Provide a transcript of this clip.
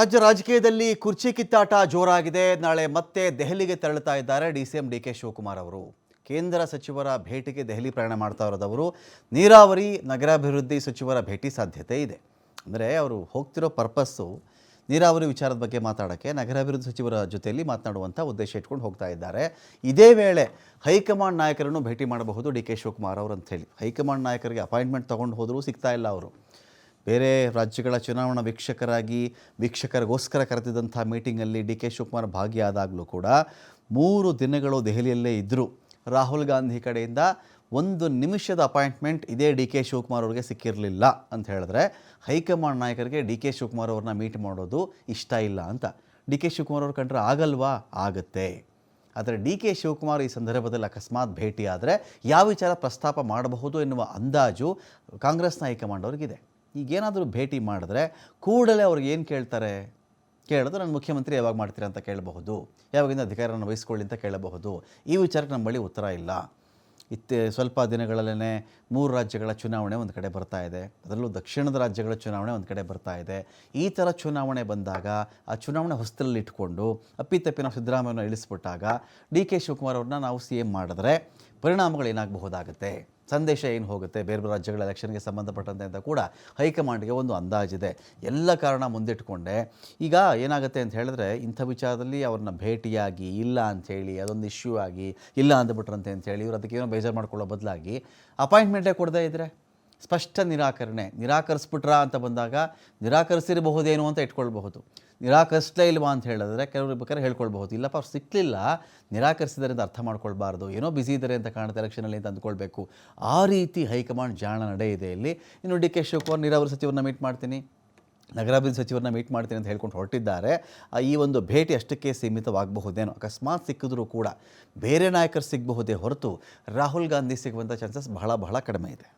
ರಾಜ್ಯ ರಾಜಕೀಯದಲ್ಲಿ ಕುರ್ಚಿ ಕಿತ್ತಾಟ ಜೋರಾಗಿದೆ. ನಾಳೆ ಮತ್ತೆ ದೆಹಲಿಗೆ ತೆರಳುತ್ತಾ ಇದ್ದಾರೆ D C M D K Shivakumar ಅವರು. ಕೇಂದ್ರ ಸಚಿವರ ಭೇಟಿಗೆ ದೆಹಲಿ ಪ್ರಯಾಣ ಮಾಡ್ತಾ ಇರೋದವರು ನೀರಾವರಿ, ನಗರಾಭಿವೃದ್ಧಿ ಸಚಿವರ ಭೇಟಿ ಸಾಧ್ಯತೆ ಇದೆ. ಅಂದರೆ ಅವರು ಹೋಗ್ತಿರೋ ಪರ್ಪಸ್ಸು ನೀರಾವರಿ ವಿಚಾರದ ಬಗ್ಗೆ ಮಾತಾಡೋಕ್ಕೆ, ನಗರಾಭಿವೃದ್ಧಿ ಸಚಿವರ ಜೊತೆಯಲ್ಲಿ ಮಾತನಾಡುವಂಥ ಉದ್ದೇಶ ಇಟ್ಕೊಂಡು ಹೋಗ್ತಾ ಇದ್ದಾರೆ. ಇದೇ ವೇಳೆ ಹೈಕಮಾಂಡ್ ನಾಯಕರನ್ನು ಭೇಟಿ ಮಾಡಬಹುದು ಡಿ ಕೆ ಶಿವಕುಮಾರ್ ಅವರು ಅಂತ ಹೇಳಿ. ಹೈಕಮಾಂಡ್ ನಾಯಕರಿಗೆ ಅಪಾಯಿಂಟ್ಮೆಂಟ್ ತೊಗೊಂಡು ಹೋದರೂ ಸಿಗ್ತಾ ಇಲ್ಲ ಅವರು. ಬೇರೆ ರಾಜ್ಯಗಳ ಚುನಾವಣಾ ವೀಕ್ಷಕರಾಗಿ ವೀಕ್ಷಕರಿಗೋಸ್ಕರ ಕರೆದಿದ್ದಂಥ ಮೀಟಿಂಗಲ್ಲಿ ಡಿ ಕೆ ಶಿವಕುಮಾರ್ ಭಾಗಿಯಾದಾಗಲೂ ಕೂಡ ಮೂರು ದಿನಗಳು ದೆಹಲಿಯಲ್ಲೇ ಇದ್ದರು. ರಾಹುಲ್ ಗಾಂಧಿ ಕಡೆಯಿಂದ ಒಂದು ನಿಮಿಷದ ಅಪಾಯಿಂಟ್ಮೆಂಟ್ ಇದೇ ಡಿ ಕೆ ಶಿವಕುಮಾರ್ ಅವ್ರಿಗೆ ಸಿಕ್ಕಿರಲಿಲ್ಲ ಅಂತ ಹೇಳಿದ್ರೆ ಹೈಕಮಾಂಡ್ ನಾಯಕರಿಗೆ ಡಿ ಕೆ ಶಿವಕುಮಾರ್ ಅವ್ರನ್ನ ಮೀಟ್ ಮಾಡೋದು ಇಷ್ಟ ಇಲ್ಲ ಅಂತ. ಡಿ ಕೆ ಶಿವಕುಮಾರ್ ಅವ್ರು ಕಂಡ್ರೆ ಆಗಲ್ವಾ? ಆಗುತ್ತೆ. ಆದರೆ ಡಿ ಕೆ ಶಿವಕುಮಾರ್ ಈ ಸಂದರ್ಭದಲ್ಲಿ ಅಕಸ್ಮಾತ್ ಭೇಟಿಯಾದರೆ ಯಾವ ವಿಚಾರ ಪ್ರಸ್ತಾಪ ಮಾಡಬಹುದು ಎನ್ನುವ ಅಂದಾಜು ಕಾಂಗ್ರೆಸ್ನ ಹೈಕಮಾಂಡ್ ಅವ್ರಿಗಿದೆ. ಈಗೇನಾದರೂ ಭೇಟಿ ಮಾಡಿದ್ರೆ ಕೂಡಲೇ ಅವ್ರಿಗೆ ಏನು ಕೇಳ್ತಾರೆ? ಕೇಳಿದ್ರೆ, ನಾನು ಮುಖ್ಯಮಂತ್ರಿ ಯಾವಾಗ ಮಾಡ್ತೀರಾ ಅಂತ ಕೇಳಬಹುದು. ಯಾವಾಗಿಂದ ಅಧಿಕಾರವನ್ನು ವಹಿಸ್ಕೊಳ್ಳಿ ಅಂತ ಕೇಳಬಹುದು. ಈ ವಿಚಾರಕ್ಕೆ ನಮ್ಮ ಬಳಿ ಉತ್ತರ ಇಲ್ಲ. ಇತ್ತೆ, ಸ್ವಲ್ಪ ದಿನಗಳಲ್ಲೇ ಮೂರು ರಾಜ್ಯಗಳ ಚುನಾವಣೆ ಒಂದು ಕಡೆ ಬರ್ತಾ ಇದೆ. ಅದರಲ್ಲೂ ದಕ್ಷಿಣದ ರಾಜ್ಯಗಳ ಚುನಾವಣೆ ಒಂದು ಕಡೆ ಬರ್ತಾ ಇದೆ. ಈ ಥರ ಚುನಾವಣೆ ಬಂದಾಗ, ಆ ಚುನಾವಣೆ ಹೊಸ್ತಲಲ್ಲಿ ಇಟ್ಕೊಂಡು ಅಪ್ಪಿತಪ್ಪಿ ನಾವು ಸಿದ್ದರಾಮಯ್ಯನ ಇಳಿಸ್ಬಿಟ್ಟಾಗ, ಡಿ ಕೆ ಶಿವಕುಮಾರ್ ಅವ್ರನ್ನ ನಾವು ಸಿ ಎಂ ಮಾಡಿದ್ರೆ ಪರಿಣಾಮಗಳು ಏನಾಗಬಹುದಾಗುತ್ತೆ? ಸಂದೇಶ ಏನು ಹೋಗುತ್ತೆ? ಬೇರೆ ಬೇರೆ ರಾಜ್ಯಗಳ ಎಲೆಕ್ಷನ್ಗೆ ಸಂಬಂಧಪಟ್ಟಂತೆ ಅಂತ ಕೂಡ ಹೈಕಮಾಂಡ್ಗೆ ಒಂದು ಅಂದಾಜಿದೆ. ಎಲ್ಲ ಕಾರಣ ಮುಂದಿಟ್ಕೊಂಡೆ. ಈಗ ಏನಾಗುತ್ತೆ ಅಂತ ಹೇಳಿದ್ರೆ, ಇಂಥ ವಿಚಾರದಲ್ಲಿ ಅವ್ರನ್ನ ಭೇಟಿಯಾಗಿ, ಇಲ್ಲ ಅಂಥೇಳಿ ಅದೊಂದು ಇಶ್ಯೂ ಆಗಿ, ಇಲ್ಲ ಅಂದ್ಬಿಟ್ರಂತೆ ಅಂಥೇಳಿ ಇವ್ರು ಅದಕ್ಕೆ ಏನೋ ಬೇಜಾರು ಮಾಡ್ಕೊಳ್ಳೋ ಬದಲಾಗಿ ಅಪಾಯಿಂಟ್ಮೆಂಟೇ ಕೊಡದೇ ಇದ್ದರೆ ಸ್ಪಷ್ಟ ನಿರಾಕರಣೆ, ನಿರಾಕರಿಸ್ಬಿಟ್ರಾ ಅಂತ ಬಂದಾಗ ನಿರಾಕರಿಸಿರಬಹುದೇನೋ ಅಂತ ಇಟ್ಕೊಳ್ಬಹುದು. ನಿರಾಕರಿಸಲೇ ಇಲ್ವಾ ಅಂತ ಹೇಳಿದ್ರೆ ಕೆಲವರು ಬೇಕಾದ್ರೆ ಹೇಳ್ಕೊಳ್ಬಹುದು. ಇಲ್ಲಪ್ಪ, ಅವ್ರು ಸಿಕ್ಕಲಿಲ್ಲ ನಿರಾಕರಿಸಿದ್ದಾರೆ ಅಂತ ಅರ್ಥ ಮಾಡ್ಕೊಳ್ಬಾರ್ದು. ಏನೋ ಬಿಸಿ ಇದ್ದಾರೆ ಅಂತ ಕಾಣುತ್ತೆ ಎಲೆಕ್ಷನಲ್ಲಿ ಅಂತ ಅಂದ್ಕೊಳ್ಬೇಕು ಆ ರೀತಿ ಹೈಕಮಾಂಡ್ ಜಾಣ ನಡೆ ಇದೆ ಇಲ್ಲಿ. ಇನ್ನು ಡಿ ಕೆ ಶಿವಕುಮಾರ್, ನೀರಾವರಿ ಸಚಿವರನ್ನ ಮೀಟ್ ಮಾಡ್ತೀನಿ, ನಗರಾಭಿವೃದ್ಧಿ ಸಚಿವರನ್ನ ಮೀಟ್ ಮಾಡ್ತೀನಿ ಅಂತ ಹೇಳ್ಕೊಂಡು ಹೊರಟಿದ್ದಾರೆ. ಈ ಒಂದು ಭೇಟಿ ಅಷ್ಟಕ್ಕೆ ಸೀಮಿತವಾಗಬಹುದೇನೋ. ಅಕಸ್ಮಾತ್ ಸಿಕ್ಕಿದ್ರೂ ಕೂಡ ಬೇರೆ ನಾಯಕರು ಸಿಗಬಹುದೇ ಹೊರತು ರಾಹುಲ್ ಗಾಂಧಿ ಸಿಗುವಂಥ ಚಾನ್ಸಸ್ ಬಹಳ ಬಹಳ ಕಡಿಮೆ ಇದೆ.